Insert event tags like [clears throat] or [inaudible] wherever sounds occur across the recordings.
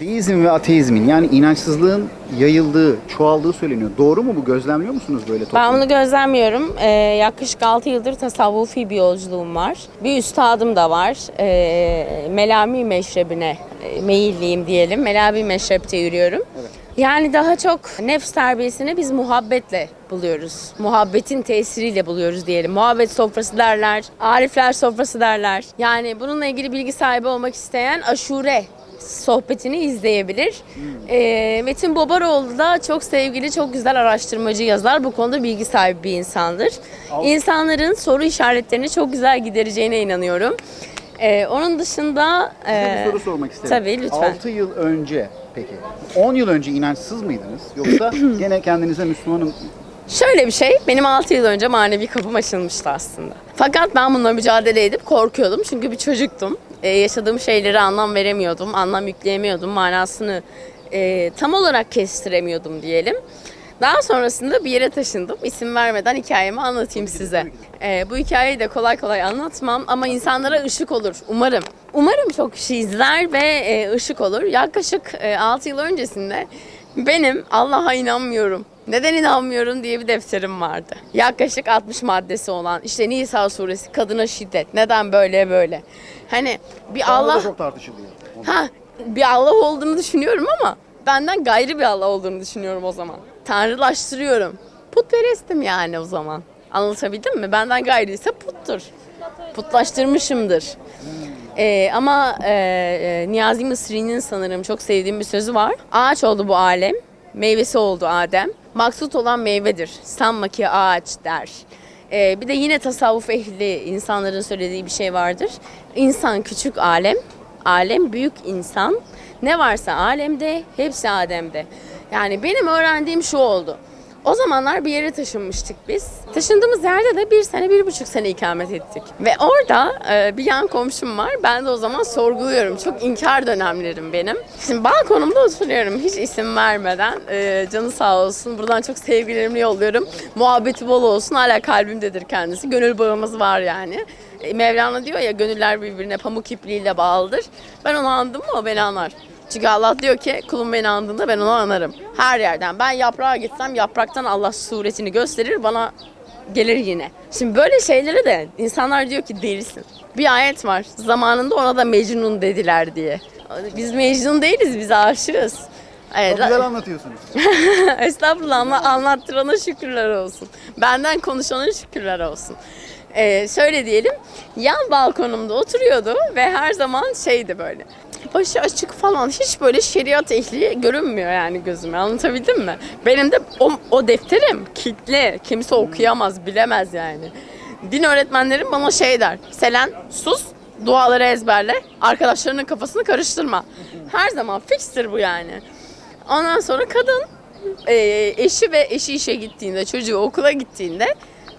Deizm ve ateizmin yani inançsızlığın yayıldığı, çoğaldığı söyleniyor. Doğru mu bu? Gözlemliyor musunuz böyle toplumda? Ben bunu gözlemliyorum. Ee, yaklaşık 6 yıldır tasavvufi bir yolculuğum var. Bir üstadım da var. Ee, Melami meşrebine e, meyilliyim diyelim. Melami meşrepte yürüyorum. Yani daha çok nefs terbiyesini biz muhabbetle buluyoruz. Muhabbetin tesiriyle buluyoruz diyelim. Muhabbet sofrası derler, arifler sofrası derler. Yani bununla ilgili bilgi sahibi olmak isteyen aşure sohbetini izleyebilir. Ee, Metin Babaroğlu da çok sevgili, çok güzel araştırmacı yazar. Bu konuda bilgi sahibi bir insandır. İnsanların soru işaretlerini çok güzel gidereceğine inanıyorum. Ee, onun dışında... Size e, bir soru sormak isterim. Tabii lütfen. 6 yıl önce peki, 10 yıl önce inançsız mıydınız? Yoksa [clears throat] gene kendinize Müslümanım Şöyle bir şey, benim 6 yıl önce manevi kapım açılmıştı aslında. Fakat ben bununla mücadele edip korkuyordum çünkü bir çocuktum. Ee, yaşadığım şeylere anlam veremiyordum, anlam yükleyemiyordum, manasını e, tam olarak kestiremiyordum diyelim. Daha sonrasında bir yere taşındım. İsim vermeden hikayemi anlatayım size. Ee, bu hikayeyi de kolay kolay anlatmam ama insanlara ışık olur umarım. Umarım çok kişi izler ve e, ışık olur. Yaklaşık 6 yıl öncesinde benim Allah'a inanmıyorum. Neden inanmıyorum diye bir defterim vardı. Yaklaşık 60 maddesi olan işte Nisa suresi kadına şiddet. Neden böyle böyle. Hani bir anda Allah çok tartışılıyor. Ha bir Allah olduğunu düşünüyorum ama benden gayrı bir Allah olduğunu düşünüyorum o zaman. Tanrılaştırıyorum. Putperestim yani o zaman. Anlatabildim mi? Benden gayrıysa puttur. Putlaştırmışımdır. Ee, ama e, e, Niyazi Mısri'nin sanırım çok sevdiğim bir sözü var. Ağaç oldu bu alem, meyvesi oldu Adem. Maksut olan meyvedir, sanma ki ağaç der. Ee, bir de yine tasavvuf ehli insanların söylediği bir şey vardır. İnsan küçük alem, alem büyük insan. Ne varsa alemde, hepsi Adem'de. Yani benim öğrendiğim şu oldu. O zamanlar bir yere taşınmıştık biz. Taşındığımız yerde de bir sene, bir buçuk sene ikamet ettik. Ve orada e, bir yan komşum var. Ben de o zaman sorguluyorum. Çok inkar dönemlerim benim. Şimdi balkonumda oturuyorum hiç isim vermeden. E, canı sağ olsun. Buradan çok sevgilerimi yolluyorum. Muhabbeti bol olsun. Hala kalbimdedir kendisi. Gönül bağımız var yani. E, Mevlana diyor ya gönüller birbirine pamuk ipliğiyle bağlıdır. Ben onu andım mı o beni anar. Çünkü Allah diyor ki kulum beni andığında ben onu anarım. Her yerden. Ben yaprağa gitsem yapraktan Allah suretini gösterir bana gelir yine. Şimdi böyle şeylere de insanlar diyor ki delisin. Bir ayet var. Zamanında ona da Mecnun dediler diye. Biz Mecnun değiliz biz aşığız. Evet, Çok güzel anlatıyorsunuz. [laughs] Estağfurullah ama anlattırana şükürler olsun. Benden konuşana şükürler olsun. Ee, şöyle diyelim, yan balkonumda oturuyordu ve her zaman şeydi böyle. Başı açık falan hiç böyle şeriat ehli görünmüyor yani gözüme anlatabildim mi? Benim de o, o defterim kilitli. Kimse okuyamaz, bilemez yani. Din öğretmenlerim bana şey der. Selen sus, duaları ezberle, arkadaşlarının kafasını karıştırma. Her zaman fikstir bu yani. Ondan sonra kadın e, eşi ve eşi işe gittiğinde, çocuğu okula gittiğinde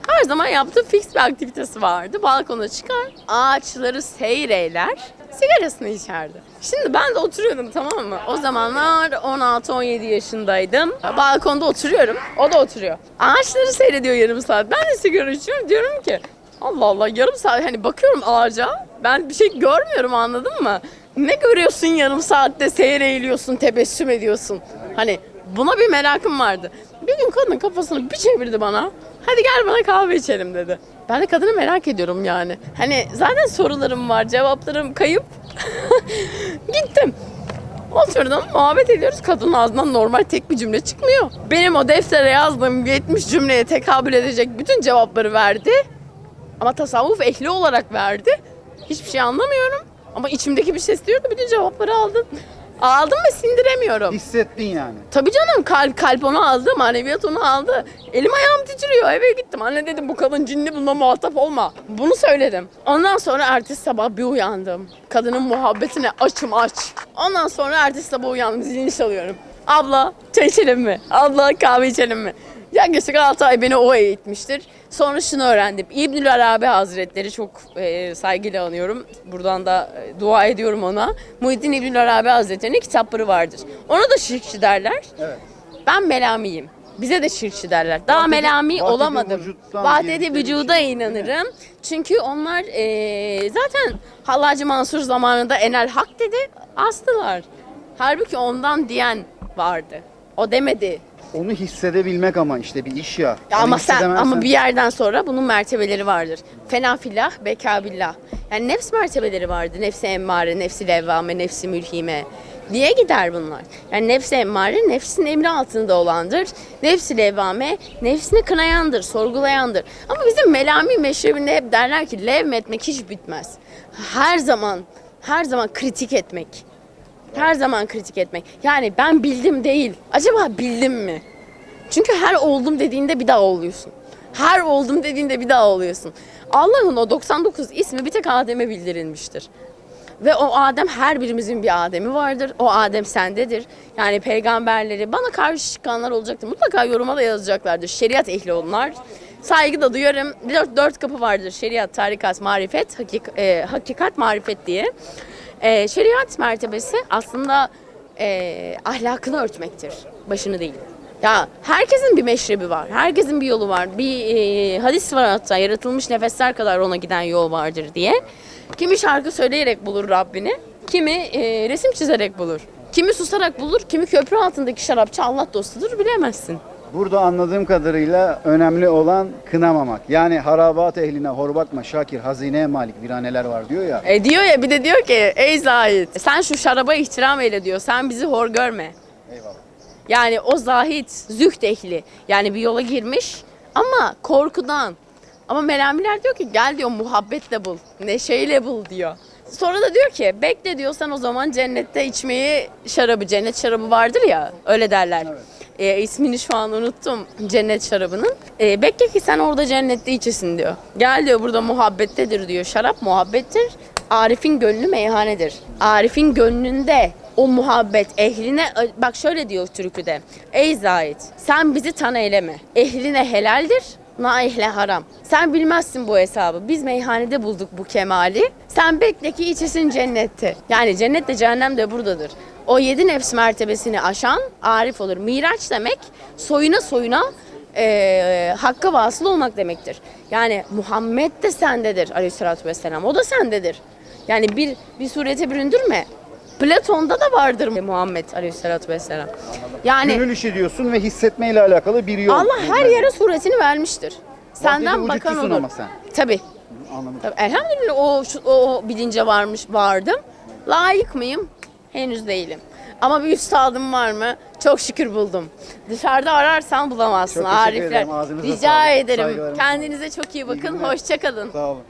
her zaman yaptığı fix bir aktivitesi vardı. Balkona çıkar, ağaçları seyreyler, sigarasını içerdi. Şimdi ben de oturuyordum tamam mı? O zamanlar 16-17 yaşındaydım. Balkonda oturuyorum, o da oturuyor. Ağaçları seyrediyor yarım saat. Ben de sigara içiyorum. Diyorum ki Allah Allah yarım saat hani bakıyorum ağaca ben bir şey görmüyorum anladın mı? Ne görüyorsun yarım saatte seyir eğiliyorsun tebessüm ediyorsun. Hani buna bir merakım vardı. Bir gün kadın kafasını bir çevirdi bana. Hadi gel bana kahve içelim dedi. Ben de kadını merak ediyorum yani. Hani zaten sorularım var cevaplarım kayıp. [laughs] Gittim. Oturdum muhabbet ediyoruz. Kadının ağzından normal tek bir cümle çıkmıyor. Benim o deftere yazdığım 70 cümleye tekabül edecek bütün cevapları verdi. Ama tasavvuf ehli olarak verdi. Hiçbir şey anlamıyorum. Ama içimdeki bir ses diyordu bütün cevapları aldın. Aldım ve sindiremiyorum. Hissettin yani. Tabii canım kalp kalp onu aldı, maneviyat onu aldı. Elim ayağım titriyor eve gittim. Anne dedim bu kadın cinli bununla muhatap olma. Bunu söyledim. Ondan sonra ertesi sabah bir uyandım. Kadının muhabbetine açım aç. Ondan sonra ertesi sabah uyandım zilini çalıyorum. Abla çay içelim mi? Abla kahve içelim mi? Yaklaşık 6 ay beni o eğitmiştir. Sonra şunu öğrendim. İbnül Arabi Hazretleri çok e, saygıyla anıyorum. Buradan da e, dua ediyorum ona. Muhyiddin İbnül Arabi Hazretleri'nin kitapları vardır. Ona da şirkçi derler. Evet. Ben melamiyim. Bize de şirkçi derler. Daha Vahdedi- melami vahdedi olamadım. vücuttan Vahdedi vücuda inanırım. Çünkü onlar e, zaten Hallacı Mansur zamanında enel hak dedi. Astılar. Halbuki ondan diyen vardı. O demedi. Onu hissedebilmek ama işte bir iş ya. Ya Onu ama sen hissedemezsen- ama bir yerden sonra bunun mertebeleri vardır. Fena filah, beka billah. Yani nefs mertebeleri vardır. Nefsi emmare, nefsi levvame, nefsi mülhime diye gider bunlar. Yani nefsi emmare nefsin emri altında olandır. Nefsi levvame nefsini kınayandır, sorgulayandır. Ama bizim melami meşrebinde hep derler ki levmetmek hiç bitmez. Her zaman her zaman kritik etmek. Her zaman kritik etmek. Yani ben bildim değil. Acaba bildim mi? Çünkü her oldum dediğinde bir daha oluyorsun. Her oldum dediğinde bir daha oluyorsun. Allah'ın o 99 ismi bir tek Adem'e bildirilmiştir. Ve o Adem her birimizin bir Adem'i vardır. O Adem sendedir. Yani peygamberleri bana karşı çıkanlar olacaktır. Mutlaka yoruma da yazacaklardır. Şeriat ehli onlar. Saygı da duyarım. Dört, dört kapı vardır. Şeriat, tarikat, marifet, hakik, e, hakikat, marifet diye. E, şeriat mertebesi aslında e, ahlakını örtmektir. Başını değil. Ya herkesin bir meşrebi var. Herkesin bir yolu var. Bir e, hadis var hatta yaratılmış nefesler kadar ona giden yol vardır diye. Kimi şarkı söyleyerek bulur Rabbini, kimi e, resim çizerek bulur. Kimi susarak bulur, kimi köprü altındaki şarapçı Allah dostudur bilemezsin. Burada anladığım kadarıyla önemli olan kınamamak. Yani harabat ehline hor bakma Şakir hazineye malik viraneler var diyor ya. E diyor ya bir de diyor ki ey zahid sen şu şaraba ihtiram eyle diyor. Sen bizi hor görme. Eyvallah. Yani o zahit, zühd ehli. Yani bir yola girmiş ama korkudan. Ama melamiler diyor ki gel diyor muhabbetle bul, neşeyle bul diyor. Sonra da diyor ki bekle diyorsan o zaman cennette içmeyi şarabı, cennet şarabı vardır ya öyle derler. E, ismini şu an unuttum cennet şarabının. E, bekle ki sen orada cennette içesin diyor. Gel diyor burada muhabbettedir diyor. Şarap muhabbettir. Arif'in gönlü meyhanedir. Arif'in gönlünde o muhabbet ehline bak şöyle diyor türküde. Ey Zahid sen bizi tan eyleme. Ehline helaldir. Na ehle haram. Sen bilmezsin bu hesabı. Biz meyhanede bulduk bu kemali. Sen bekle ki içesin cennette. Yani cennet de cehennem de buradadır. O yedi nefs mertebesini aşan arif olur. Miraç demek soyuna soyuna eee hakka vasıl olmak demektir. Yani Muhammed de sendedir aleyhissalatü vesselam. O da sendedir. Yani bir bir surete büründürme. Platon'da da vardır Muhammed aleyhissalatü vesselam. Yani Gönül işi diyorsun ve hissetmeyle alakalı bir yol. Allah her yere suretini vermiştir. Senden bakan olur. ama sen. Tabii. Anladım. Tabii. Elhamdülillah o, şu- o bilince varmış vardım. Layık mıyım? Henüz değilim. Ama bir üstadım var mı? Çok şükür buldum. Dışarıda ararsan bulamazsın Çok teşekkür Arifler. ederim. Ağzınıza Rica sağlık. ederim. Saygılarımı Kendinize çok iyi bakın. Hoşça kalın. Sağ olun.